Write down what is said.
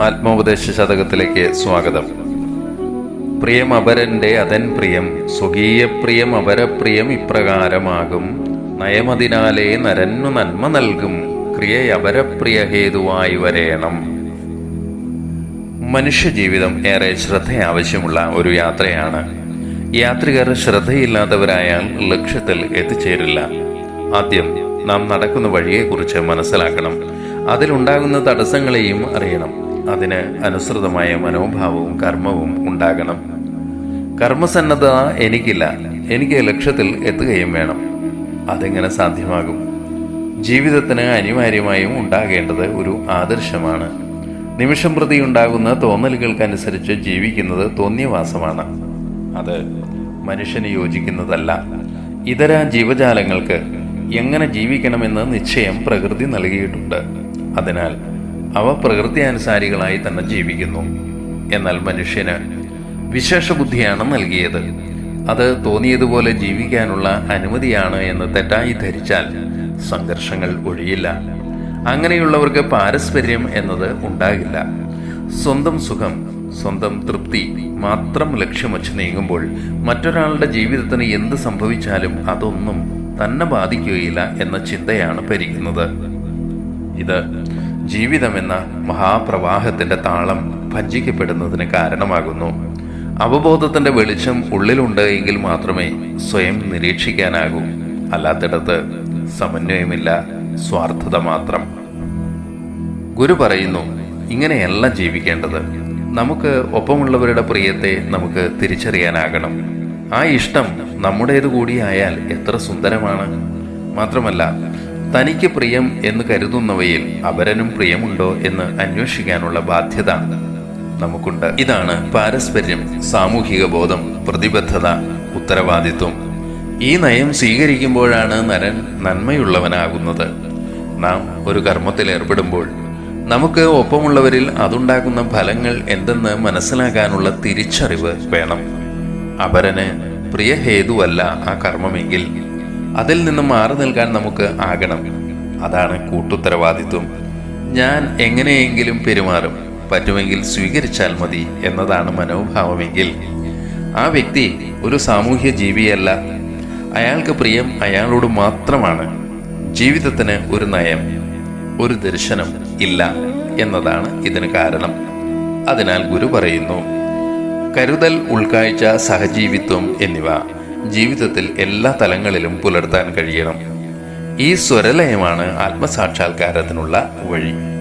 ആത്മോപദേശ ശതകത്തിലേക്ക് സ്വാഗതം. പ്രിയം അപരന്റെ അതൻ പ്രിയം സ്വകീയ പ്രിയം അപരപ്രിയം ഇപ്രകാരമാകും. നയമതിനാലേ നരന്നു നന്മ നൽകും ക്രിയ അപരപ്രിയ ഹേതുവായി വരേണം. മനുഷ്യജീവിതം ഏറെ ശ്രദ്ധ ആവശ്യമുള്ള ഒരു യാത്രയാണ്. യാത്രികർ ശ്രദ്ധയില്ലാത്തവരായാൽ ലക്ഷ്യത്തിൽ എത്തിച്ചേരില്ല. ആദ്യം നാം നടക്കുന്ന വഴിയെക്കുറിച്ച് മനസ്സിലാക്കണം. അതിലുണ്ടാകുന്ന തടസ്സങ്ങളെയും അറിയണം. അതിന് അനുസൃതമായ മനോഭാവവും കർമ്മവും ഉണ്ടാകണം. കർമ്മസന്നദ്ധത എനിക്കില്ല. എനിക്ക് ലക്ഷ്യത്തിൽ എത്തുകയും വേണം. അതെങ്ങനെ സാധ്യമാകും? ജീവിതത്തിന് അനിവാര്യമായും ഉണ്ടാകേണ്ടത് ഒരു ആദർശമാണ്. നിമിഷം പ്രതി ഉണ്ടാകുന്ന തോന്നലുകൾക്കനുസരിച്ച് ജീവിക്കുന്നത് തോന്നിയവാസമാണ്. അത് മനുഷ്യന് യോജിക്കുന്നതല്ല. ഇതര ജീവജാലങ്ങൾക്ക് എങ്ങനെ ജീവിക്കണമെന്ന് നിശ്ചയം പ്രകൃതി നൽകിയിട്ടുണ്ട്. അതിനാൽ അവ പ്രകൃതിയാനുസാരികളായി തന്നെ ജീവിക്കുന്നു. എന്നാൽ മനുഷ്യന് വിശേഷ ബുദ്ധിയാണ് നൽകിയത്. അത് തോന്നിയതുപോലെ ജീവിക്കാനുള്ള അനുമതിയാണ് എന്ന് തെറ്റായി ധരിച്ചാൽ സംഘർഷങ്ങൾ ഒഴിയില്ല. അങ്ങനെയുള്ളവർക്ക് പാരസ്പര്യം എന്നത് ഉണ്ടാകില്ല. സ്വന്തം സുഖം സ്വന്തം തൃപ്തി മാത്രം ലക്ഷ്യം വച്ച് നീങ്ങുമ്പോൾ മറ്റൊരാളുടെ ജീവിതത്തിന് എന്ത് സംഭവിച്ചാലും അതൊന്നും തന്നെ ബാധിക്കുകയില്ല എന്ന ചിന്തയാണ് ഭരിക്കുന്നത്. ഇത് ജീവിതമെന്ന മഹാപ്രവാഹത്തിന്റെ താളം ഭഞ്ജിക്കപ്പെടുന്നതിന് കാരണമാകുന്നു. അവബോധത്തിന്റെ വെളിച്ചം ഉള്ളിലുണ്ട് എങ്കിൽ മാത്രമേ സ്വയം നിരീക്ഷിക്കാനാകൂ. അല്ലാത്തിടത്ത് സമന്വയമില്ല സ്വാർത്ഥത മാത്രം. ഗുരു പറയുന്നു ഇങ്ങനെയല്ല ജീവിക്കേണ്ടത്. നമുക്ക് ഒപ്പമുള്ളവരുടെ പ്രിയത്തെ നമുക്ക് തിരിച്ചറിയാനാകണം. ആ ഇഷ്ടം നമ്മുടേത് കൂടിയായാൽ എത്ര സുന്ദരമാണ്. മാത്രമല്ല തനിക്ക് പ്രിയം എന്ന് കരുതുന്നവയിൽ അവരനും പ്രിയമുണ്ടോ എന്ന് അന്വേഷിക്കാനുള്ള ബാധ്യത നമുക്കുണ്ട്. ഇതാണ് പാരസ്പര്യം സാമൂഹിക ബോധം പ്രതിബദ്ധത ഉത്തരവാദിത്വം. ഈ നയം സ്വീകരിക്കുമ്പോഴാണ് നരൻ നന്മയുള്ളവനാകുന്നത്. നാം ഒരു കർമ്മത്തിൽ ഏർപ്പെടുമ്പോൾ നമുക്ക് ഒപ്പമുള്ളവരിൽ അതുണ്ടാക്കുന്ന ഫലങ്ങൾ എന്തെന്ന് മനസ്സിലാക്കാനുള്ള തിരിച്ചറിവ് വേണം. അപരന് പ്രിയഹേതുവല്ല ആ കർമ്മമെങ്കിൽ അതിൽ നിന്നും മാറി നിൽക്കാൻ നമുക്ക് ആകണം. അതാണ് കൂട്ടുത്തരവാദിത്വം. ഞാൻ എങ്ങനെയെങ്കിലും പെരുമാറും. പറ്റുമെങ്കിൽ സ്വീകരിച്ചാൽ മതി എന്നതാണ് മനോഭാവമെങ്കിൽ. ആ വ്യക്തി ഒരു സാമൂഹ്യ ജീവിയല്ല. അയാൾക്ക് പ്രിയം അയാളോട് മാത്രമാണ്. ജീവിതത്തിന് ഒരു നയം ഒരു ദർശനം ഇല്ല എന്നതാണ് ഇതിന് കാരണം. അതിനാൽ ഗുരു പറയുന്നു കരുതൽ ഉൾക്കാഴ്ച സഹജീവിത്വം എന്നിവ ജീവിതത്തിൽ എല്ലാ തലങ്ങളിലും പുലർത്താൻ കഴിയണം. ഈ സ്വരലയമാണ് ആത്മസാക്ഷാത്കാരത്തിനുള്ള വഴി.